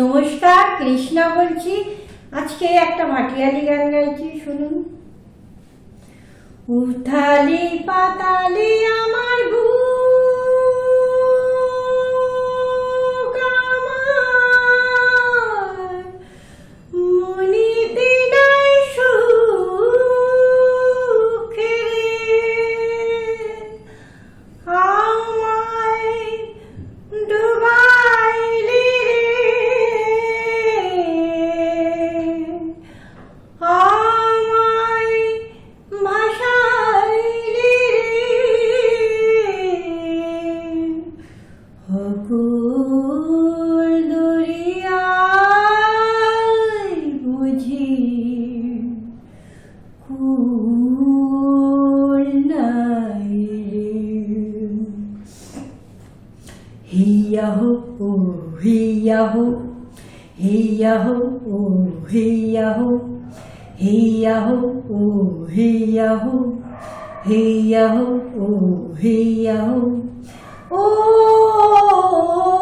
নমস্কার কৃষ্ণা বলছি। আজকে একটা মাটিয়ালি গান গাইছি শুনুন। উথালি পাতালি আমার yahoo, ooh, he yahoo, he yahoo, ooh, he yahoo, he yahoo, ooh, he yahoo, he yahoo, ooh, he yahoo, ooh.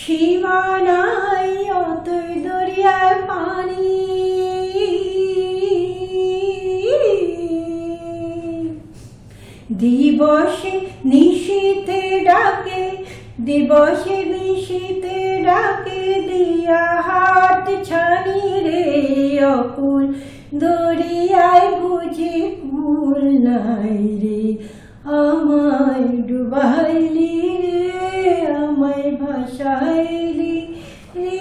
সীমা নাই অতই দরিয়ার পানি। দিবসে নিশীতে ডাকে, দিবসে নিশীতে ডাকে, দিয়া হাত ছানি রে অকুল। দরিয়ায় বুঝি কুল নাই রে, আমায় ডুবাইলি রে। ভাসাইলি রে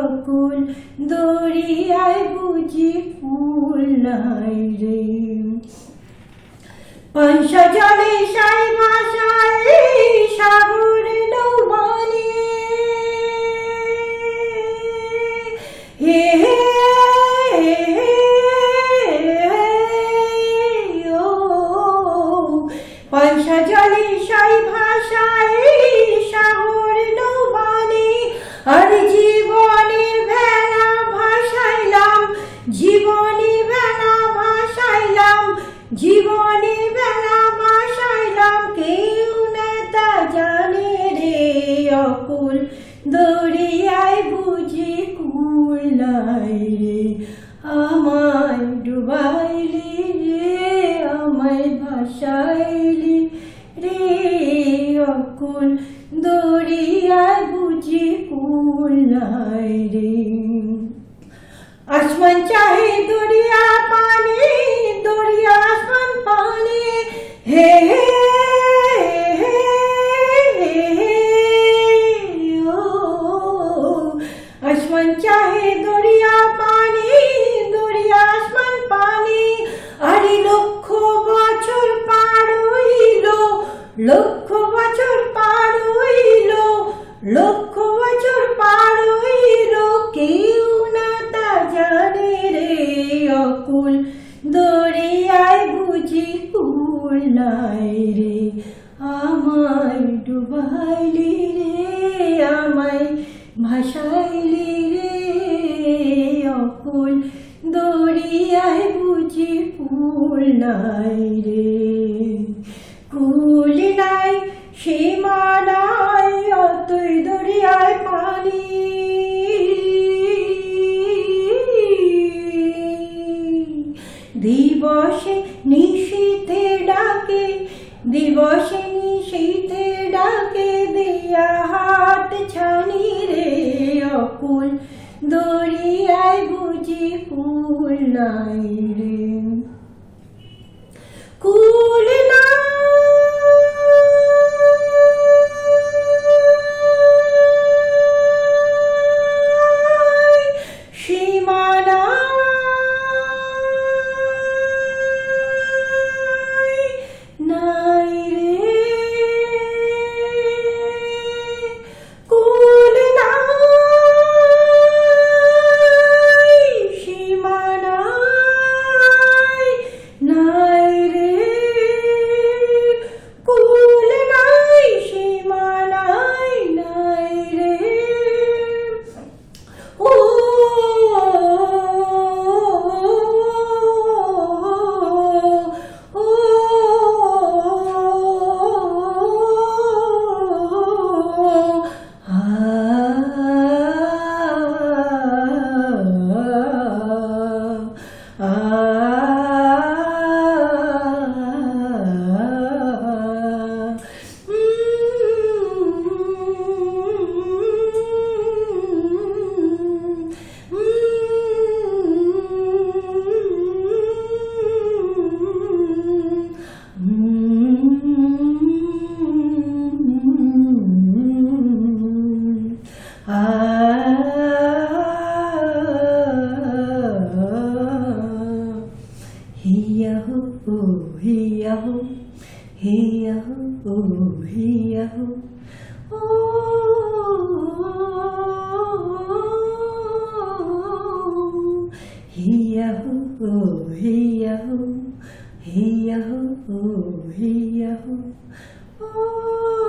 অকুল দরিয়ায় বুঝি ফুল নাই রে। পঞ্চা জলে সাই ভাষায় সাগর দরিয়ায় বুঝি কুল নাই রে। আমায় ডুবাইলি রে, আমায় ভাসাইলি রে। অকুল দরিয়ায় বুঝি কুল নাই রে। আসমান চাহে দরিয়া পানি লক্ষ বছর পার হইল লক্ষ বছর পার হইল, কেউ না তা জানে রে অকুল। দরিয়ায় বুঝি কুল নাই রে, আমায় ডুবাইলি রে, আমায় ভাসাইলি রে অকুল। দরিয়ায় বুঝি কুল নাই রে কুল সীমা নাই অতই দরিয়ায় পানি দিবসে নিশীথে ডাকে দিবসে নিশীথে ডাকে দিয়া হাত ছানি রে অকুল দরিয়ায় বুঝি ফুল নাই রে কুল Hee-yo, oh, hee-yo, hee-yo, oh, hee-yo, oh, hee-yo, oh, hee-yo, hee-yo, oh, hee-yo, oh.